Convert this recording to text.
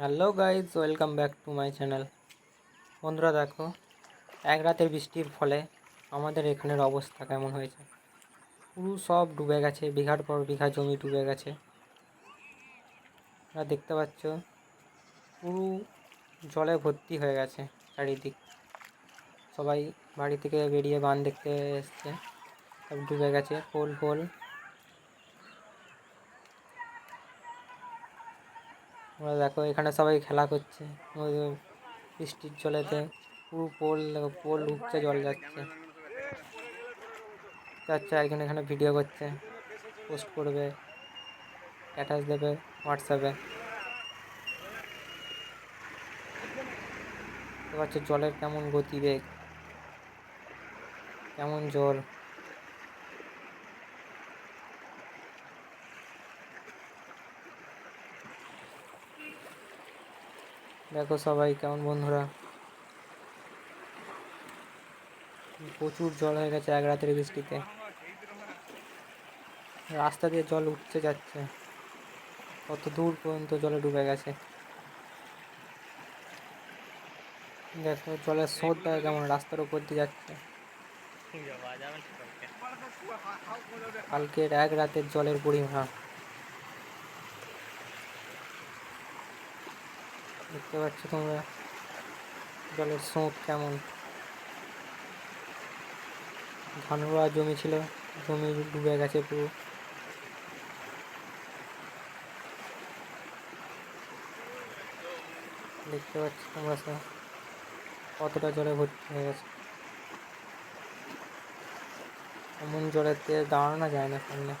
Hello guys welcome back to my channel. বন্ধুরা দেখো, এক রাতের বৃষ্টির ফলে আমাদের এখানের অবস্থা কেমন হয়েছে? পুরো সব ডুবে গেছে, বিঘার পর বিঘা জমি ডুবে গেছে। তোমরা দেখতে পাচ্ছ, পুরো জলে ভর্তি হয়ে গেছে চারিদিক। সবাই বাড়ি থেকে বেরিয়ে বান দেখতে এসছে। সব ডুবে গেছে পোল ফোল তোমরা দেখো, এখানে সবাই খেলা করছে। বৃষ্টির জলেতে পুরো পোল পোল উঠছে জল যাচ্ছে। যাচ্ছে, একজন এখানে ভিডিও করছে পোস্ট করবে স্ট্যাটাস দেবে হোয়াটসঅ্যাপে দেখতে জলের কেমন গতিবেগ কেমন জল। দেখো সবাই কেমন বন্ধুরা। প্রচুর জল হয়ে গেছে এক রাতের বৃষ্টিতে। রাস্তা দিয়ে জল উঠতে যাচ্ছে। কত দূর পর্যন্ত জলে ডুবে গেছে। দেখো জলের স্রোতটা কেমন, রাস্তার উপর দিয়ে যাচ্ছে। কালকের এক রাতের জলের পরিমাণ। দেখতে পাচ্ছ তোমরা? জলের স্রোত কেমন? ধান রোয়া জমি ছিল, জমি ডুবে গেছে পুরো। দেখতে পাচ্ছ তোমরা সব কতটা জলে ভর্তি হয়ে গেছে। এমন জলেতে দাঁড়ানো যায় না সামনে।